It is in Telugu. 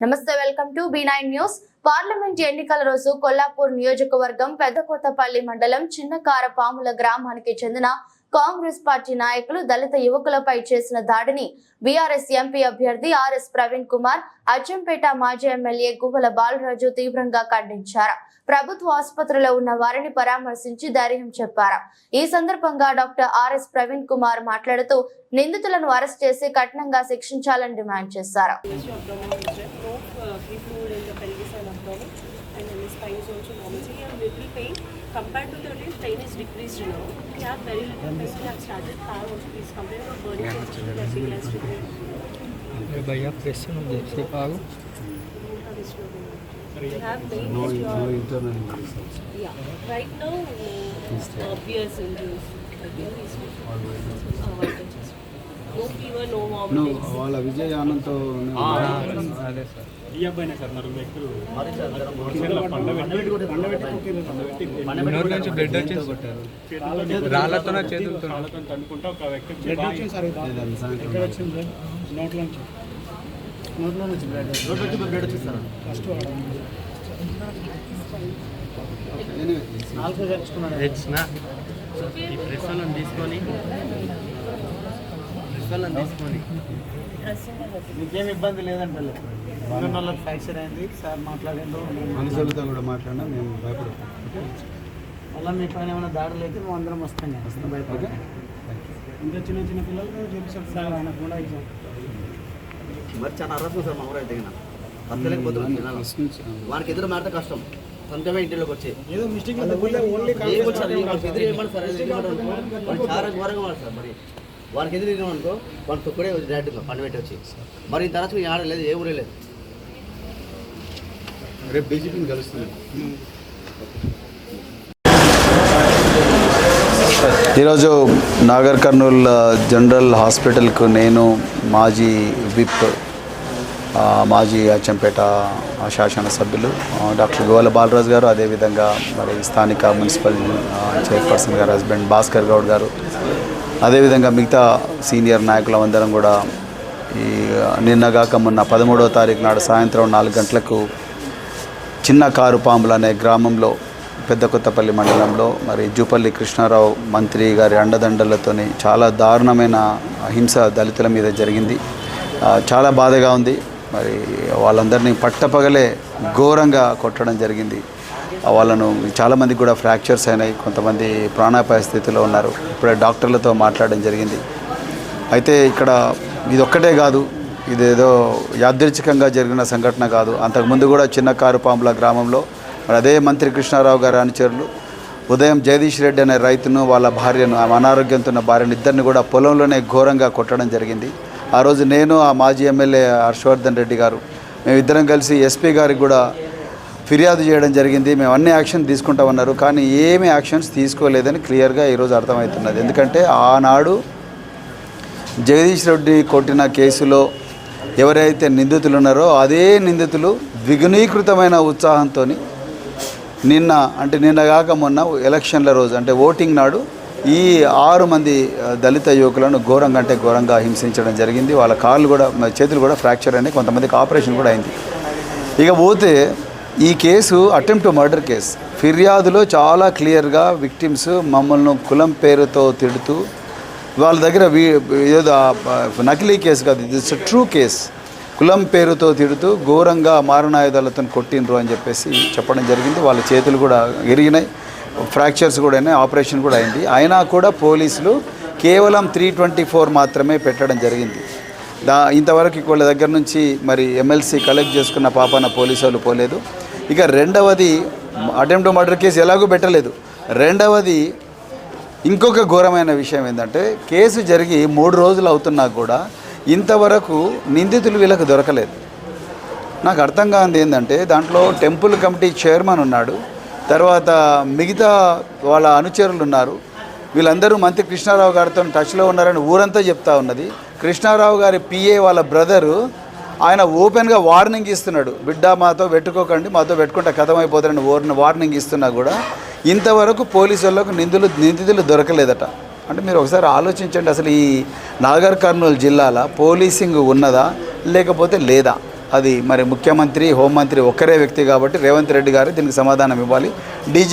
నమస్తే welcome to B nine news. Parliament ఎన్నికల రోజు కొల్లాపూర్ నియోజకవర్గం పెద్దకొత్తపల్లి మండలం చిన్నకార పాముల గ్రామానికి చెందిన కాంగ్రెస్ పార్టీ నాయకులు దళిత యువకులపై చేసిన దాడిని బీఆర్ఎస్ ఎంపీ అభ్యర్థి ఆర్ఎస్ ప్రవీణ్ కుమార్ అచ్చంపేట మాజీ ఎమ్మెల్యే గువ్వల బాలరాజు తీవ్రంగా ఖండించారు. ప్రభుత్వ ఆసుపత్రిలో ఉన్న వారిని పరామర్శించి ధైర్యం చెప్పారు ఈ సందర్భంగా డాక్టర్ ఆర్ఎస్ ప్రవీణ్ కుమార్ మాట్లాడుతూ నిందితులను అరెస్ట్ చేసి కఠినంగా శిక్షించాలని డిమాండ్ చేశారు issue of abdominal no uh, free fluid in the pelvis and abdomen and then the spine is also normal. So you have little pain. Compared to the day, pain is decreased now. You have very little pain. You have started power also please complain about burning sensation, gastric gastric pain. अरे भैया प्रेस से मुझे से पागो You have No, no internal results. yeah. Right now, uh, obvious injuries. Again, is uh, vital chest. No fever, no No, vomiting. వాళ్ళ విజయ్ ఆనంద్తో అదే సార్ ఈ అబ్బాయినే సార్ నలుగురు వ్యక్తులు కింద పండబెట్టి పండబెట్టి నోటి నుంచి బ్లడ్ వచ్చింది కొట్టారు రాళ్ళతోనే చేతులతో తన్నుకుంటా ఒక వ్యక్తి సాయంత్రం వచ్చింది నోట్లో నుంచి బ్లడ్ నోట్లో నుంచి బ్లడ్ వచ్చింది సార్ ఫస్ట్ నాలుగు తెచ్చుకున్నాను. ఈ ప్రెస్ వాళ్ళని తీసుకొని ప్రెస్ వాళ్ళని తీసుకొని. మీకేం ఇబ్బంది లేదంటే వాళ్ళకి ఫ్రాక్చర్ అయింది సార్ మాట్లాడిండు మనుషులతో కూడా మాట్లాడినా మేము భయపడు అలా మీ పైన ఏమైనా దాడులు అయితే మేము అందరం వస్తాం. వస్తాం. భయపడి ఇంకా చిన్న చిన్న పిల్లలు చూపిస్తారు సార్ కూడా ఎగ్జామ్. మరి చాలా అర్హత సార్ మా అంతలేకపోతున్నాం జనాలు వానికి ఎదురు మాట కష్టం. సొంతమే ఇంటిలోకి వచ్చి. ఏదో మిస్టేక్ ఎదురు ఏమని సార్ చాలా ఘోరంగా వాడు సార్ మరి. వానికి ఎదురు అనుకో వాడు తొక్కడే డైరెక్ట్గా పండు పెట్టి వచ్చి. మరి ఈ తరచు ఆడలేదు ఏ ఊరే లేదు. రేపు బీజేపీని కలుస్తున్నాం. ఈరోజు నాగర్ కర్నూల్ జనరల్ హాస్పిటల్కు నేను మాజీ విప్ మాజీ అచ్చంపేట శాసనసభ్యులు డాక్టర్ గోవాల బాలరాజు గారు అదేవిధంగా మరి స్థానిక మున్సిపల్ చైర్పర్సన్ గారు హస్బెండ్ భాస్కర్ గౌడ్ గారు అదేవిధంగా మిగతా సీనియర్ నాయకులందరం కూడా ఈ నిన్నగాక మొన్న పదమూడవ తారీఖు నాడు సాయంత్రం నాలుగు గంటలకు చిన్న కారు పాములు అనే గ్రామంలో పెద్ద కొత్తపల్లి మండలంలో మరి జూపల్లి కృష్ణారావు మంత్రి గారి అండదండలతోని చాలా దారుణమైన హింస దళితుల మీద జరిగింది. చాలా బాధగా ఉంది. మరి వాళ్ళందరినీ పట్టపగలే ఘోరంగా కొట్టడం జరిగింది. వాళ్ళను చాలామందికి కూడా ఫ్రాక్చర్స్ అయినాయి. కొంతమంది ప్రాణాపాయ స్థితిలో ఉన్నారు. ఇప్పుడే డాక్టర్లతో మాట్లాడడం జరిగింది. అయితే ఇక్కడ ఇది ఒక్కటే కాదు. ఇదేదో యాదృచ్ఛికంగా జరిగిన సంఘటన కాదు. అంతకుముందు కూడా చిన్న కారుపాంబుల గ్రామంలో మరి అదే మంత్రి కృష్ణారావు గారి అనుచరులు ఉదయం జగదీష్ రెడ్డి అనే రైతును వాళ్ళ భార్యను అనారోగ్యంతో ఉన్న భార్యను ఇద్దరిని కూడా పొలంలోనే ఘోరంగా కొట్టడం జరిగింది. ఆ రోజు నేను ఆ మాజీ ఎమ్మెల్యే హర్షవర్ధన్ రెడ్డి గారు మేమిద్దరం కలిసి ఎస్పీ గారికి కూడా ఫిర్యాదు చేయడం జరిగింది. మేము అన్ని యాక్షన్ తీసుకుంటామన్నారు కానీ ఏమి యాక్షన్స్ తీసుకోలేదని క్లియర్గా ఈరోజు అర్థమవుతున్నది. ఎందుకంటే ఆనాడు జగదీష్ రెడ్డి కొట్టిన కేసులో ఎవరైతే నిందితులు ఉన్నారో అదే నిందితులు ద్విగుణీకృతమైన ఉత్సాహంతో నిన్న అంటే నిన్న కాక మొన్న ఎలక్షన్ల రోజు అంటే ఓటింగ్ నాడు ఈ ఆరు మంది దళిత యువకులను ఘోరంగా అంటే ఘోరంగా హింసించడం జరిగింది. వాళ్ళ కాళ్ళు కూడా చేతులు కూడా ఫ్రాక్చర్ అయినాయి. కొంతమందికి ఆపరేషన్ కూడా అయింది. ఇక పోతే ఈ కేసు అటెంప్ట్ మర్డర్ కేసు ఫిర్యాదులో చాలా క్లియర్గా విక్టిమ్స్ మమ్మల్ని కులం పేరుతో తిడుతూ వాళ్ళ దగ్గర ఏదో నకిలీ కేసు కాదు ఇట్స్ ట్రూ కేస్. కులం పేరుతో తిడుతూ ఘోరంగా మారణాయుధాలతో కొట్టిండ్రు అని చెప్పేసి చెప్పడం జరిగింది. వాళ్ళ చేతులు కూడా ఎరిగినాయి ఫ్రాక్చర్స్ కూడా అయినాయి. ఆపరేషన్ కూడా అయింది. అయినా కూడా పోలీసులు కేవలం త్రీ ట్వంటీ ఫోర్ మాత్రమే పెట్టడం జరిగింది. దా ఇంతవరకు వాళ్ళ దగ్గర నుంచి మరి ఎమ్మెల్సీ కలెక్ట్ చేసుకున్న పాపాన పోలీసు వాళ్ళు పోలేదు. ఇక రెండవది అటెంప్ట్ మర్డర్ కేసు ఎలాగూ పెట్టలేదు. రెండవది ఇంకొక ఘోరమైన విషయం ఏంటంటే కేసు జరిగి మూడు రోజులు అవుతున్నా కూడా ఇంతవరకు నిందితులు వీళ్ళకి దొరకలేదు. నాకు అర్థం కానిది ఏంటంటే దాంట్లో టెంపుల్ కమిటీ చైర్మన్ ఉన్నాడు తర్వాత మిగతా వాళ్ళ అనుచరులు ఉన్నారు. వీళ్ళందరూ మంత్రి కృష్ణారావు గారితో టచ్లో ఉన్నారని ఊరంతా చెప్తా ఉన్నది. కృష్ణారావు గారి పిఏ వాళ్ళ బ్రదరు ఆయన ఓపెన్గా వార్నింగ్ ఇస్తున్నాడు. బిడ్డ మాతో పెట్టుకోకండి మాతో పెట్టుకుంటే కథమైపోతారని వార్న్ వార్నింగ్ ఇస్తున్నా కూడా. ఇంతవరకు పోలీసు వాళ్ళకు నిందులు నిందితులు దొరకలేదట. అంటే మీరు ఒకసారి ఆలోచించండి అసలు ఈ నాగర్ కర్నూలు జిల్లాలో పోలీసింగ్ ఉన్నదా లేకపోతే లేదా? అది మరి ముఖ్యమంత్రి హోంమంత్రి ఒక్కరే వ్యక్తి కాబట్టి రేవంత్ రెడ్డి గారు దీనికి సమాధానం ఇవ్వాలి. డీజీ